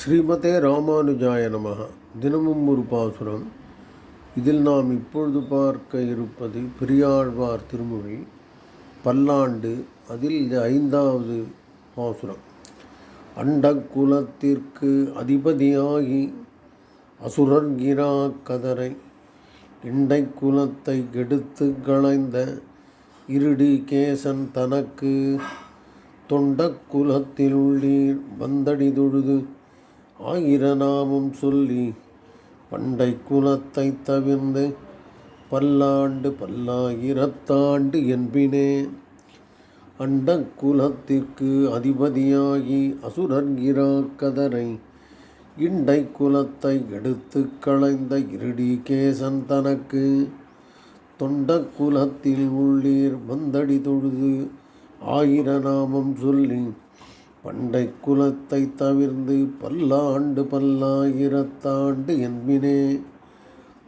ஸ்ரீமதே ராமானுஜாய நமக தினமும் ஒரு பாசுரம். இதில் நாம் இப்பொழுது பார்க்க இருப்பது பெரியாழ்வார் திருமொழி பல்லாண்டு அதில் இது ஐந்தாவது பாசுரம். அண்டக்குலத்திற்கு அதிபதியாகி அசுரர்கிரா கதரை இண்டை குலத்தை கெடுத்து களைந்த இருடி கேசன் தனக்கு தொண்டக் உள்ளீர் வந்தடி தொழுது ஆயிரநாமம் சொல்லி பண்டை குலத்தை தவிர்ந்து பல்லாண்டு பல்லாயிரத்தாண்டு என்பினே அண்ட குலத்திற்கு அதிபதியாகி அசுரன் கதரை இண்டை குலத்தை எடுத்து களைந்த இருடி கேசன் தனக்கு தொண்ட குலத்தில் உள்ளீர் வந்தடி தொழுது ஆயிரநாமம் சொல்லி பண்டை குலத்தை தவிர்ந்து பல்லாண்டு பல்லாயிரத்தாண்டு என்பினே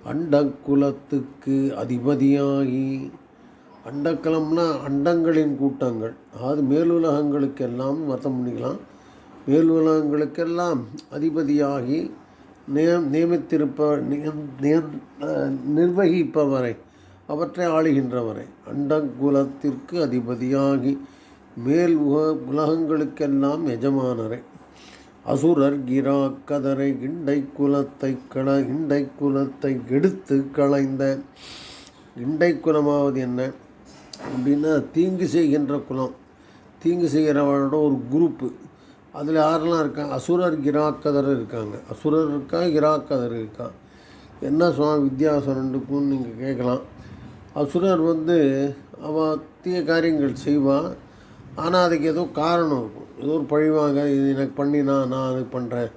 அண்டக்குலத்துக்கு அதிபதியாகி அண்டக்கலம்னா அண்டங்களின் கூட்டங்கள். அதாவது மேலுலகங்களுக்கெல்லாம் அர்த்தம் பண்ணிக்கலாம். மேலுலகங்களுக்கெல்லாம் அதிபதியாகி நியம் நியமித்திருப்ப நிர்வகிப்பவரை அவற்றை ஆளுகின்றவரை அண்டகுலத்திற்கு அதிபதியாகி மேல் உக உலகங்களுக்கெல்லாம் எஜமானரை. அசுரர் கிராக்கதரை இண்டை குலத்தை கள இண்டை குலத்தை எடுத்து களைந்த. இண்டை குலமாவது என்ன? அப்படின்னா தீங்கு செய்கின்ற குலம். தீங்கு செய்கிறவனோட ஒரு குரூப்பு. அதில் யாரெல்லாம் இருக்காங்க அசுரர் கிராக்கதர் இருக்காங்க. அசுரர் இருக்கா? கிராக்கதர் இருக்கா? என்ன சுவாமி வித்தியாசம் ரெண்டுக்கும் நீங்கள் கேட்கலாம். அசுரர் வந்து அவன் தீய காரியங்கள் செய்வான் ஆனால் அதுக்கு ஏதோ காரணம். இருக்கும் ஏதோ ஒரு பழிவாங்க இது எனக்கு பண்ணினா நான் அது பண்ணுறேன்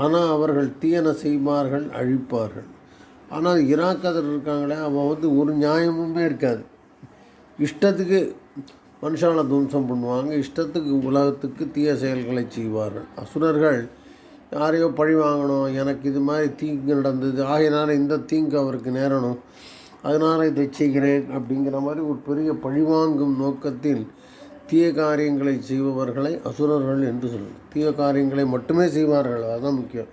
ஆனால் அவர்கள் தீயன செய்வார்கள் அழிப்பார்கள். ஆனால் இராக்கதர் இருக்காங்களே அவன் வந்து ஒரு நியாயமுமே இருக்காது. இஷ்டத்துக்கு மனுஷால துவம்சம் பண்ணுவாங்க இஷ்டத்துக்கு உலகத்துக்கு தீய செயல்களை செய்வார்கள். அசுரர்கள் யாரையோ பழி வாங்கணும் எனக்கு இது மாதிரி தீங்கு நடந்தது ஆகையினால் இந்த தீங்கு அவருக்கு நேரணும் அதனால் இதை செய்கிறேன் அப்படிங்கிற மாதிரி ஒரு பெரிய பழிவாங்கும் நோக்கத்தில் தீய காரியங்களை செய்பவர்களை அசுரர்கள் என்று சொல்லும் தீய காரியங்களை மட்டுமே செய்வார்கள். அதுதான் முக்கியம்.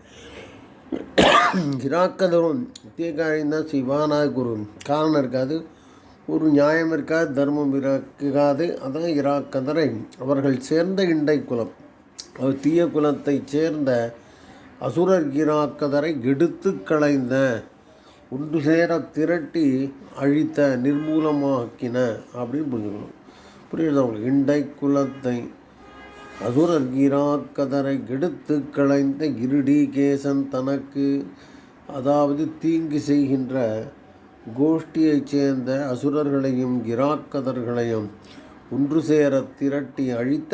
இராக்கதரும் தீய காரியம் தான் செய்வானாக ஒரு காரணம் இருக்காது. ஒரு நியாயம் இருக்காது. தர்மம் இருக்காது. அதான் இராக்கதரை. அவர்கள் சேர்ந்த இண்டை குலம். அவர் தீய குலத்தை சேர்ந்த அசுரர் கிராக்கதரை கெடுத்து களைந்த ஒன்று சேர திரட்டி அழித்த நிர்மூலமாக்கின அப்படின்னு புரிஞ்சுக்கணும். புரியுது அவங்களுக்கு இண்டை குலத்தை அசுரர் கீராக்கதரை கெடுத்து களைந்த இருடி கேசன் தனக்கு அதாவது தீங்கு செய்கின்ற கோஷ்டியைச் சேர்ந்த அசுரர்களையும் கிராக்கதர்களையும் ஒன்று சேர திரட்டி அழித்த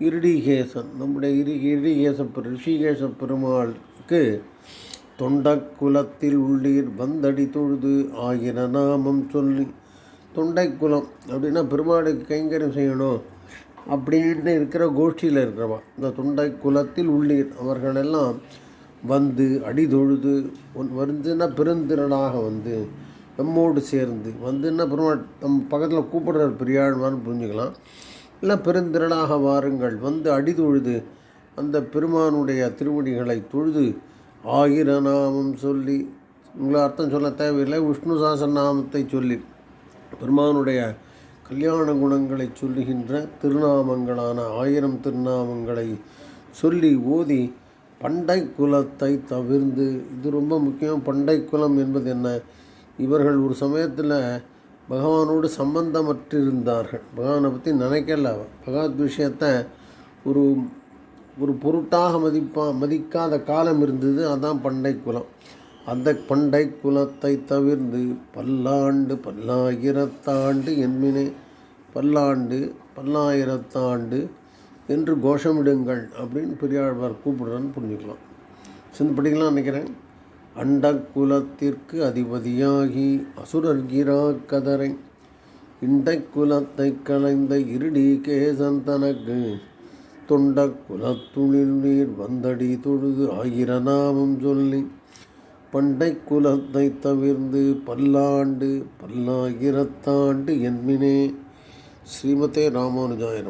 இருடிகேசன் நம்முடைய இரு இருடிகேச ரிஷிகேச பெருமாளுக்கு தொண்டக்குலத்தில் உள்ளீர் வந்தடி தொழுது ஆகிற நாமம் சொல்லி தொண்டை குலம் அப்படின்னா பெருமாளுக்கு கைங்கரியம் செய்யணும் அப்படின்னு இருக்கிற கோஷ்டியில் இருக்கிறவா இந்த தொண்டை குலத்தில் உள்ளீர். அவர்களெல்லாம் வந்து அடிதொழுது ஒன் வந்துன்னா பெருந்திரனாக வந்து நம்மோடு சேர்ந்து வந்துன்னா பெருமாள் நம் பக்கத்தில் கூப்பிடுற பெரியாழ்வான்னு புரிஞ்சுக்கலாம். இல்லை பெருந்திரனாக வாருங்கள் வந்து அடிதொழுது அந்த பெருமானுடைய திருவடிகளை தொழுது ஆயிர நாமம் சொல்லி உங்களை அர்த்தம் சொல்ல தேவையில்லை விஷ்ணு சாசன நாமத்தை சொல்லி பெருமானுடைய கல்யாண குணங்களை சொல்லுகின்ற திருநாமங்களான ஆயிரம் திருநாமங்களை சொல்லி ஓதி பண்டை குலத்தை தவிர்ந்து இது ரொம்ப முக்கியம் பண்டை குலம் என்பது என்ன? இவர்கள் ஒரு சமயத்தில் பகவானோடு சம்பந்தமற்றிருந்தார்கள். பகவானை பற்றி நினைக்கல பகவத் விஷயத்தை ஒரு ஒரு பொருட்டாக மதிப்பா மதிக்காத காலம் இருந்தது அதுதான் பண்டை குலம். அந்த பண்டை குலத்தை தவிர்ந்து பல்லாண்டு பல்லாயிரத்தாண்டு என்மினே. பல்லாண்டு பல்லாயிரத்தாண்டு என்று கோஷமிடுங்கள் அப்படின்னு பெரியாழ்வார் கூப்பிடுறான்னு புரிஞ்சுக்கலாம். சிந்து படிக்கலாம் நினைக்கிறேன். அண்ட குலத்திற்கு அதிபதியாகி அசுரர்கிரா கதரை இண்டை குலத்தை கலைந்த இருடி கேசன் தனக்கு. தொண்ட குலத்துளிர் நீர் வந்தடி தொழுது ஆயிரநாமம் சொல்லி. பண்டை குலத்தை தவிர்ந்து பல்லாண்டு பல்லாயிரத்தாண்டு என்மினே ஸ்ரீமதே ராமானுஜாய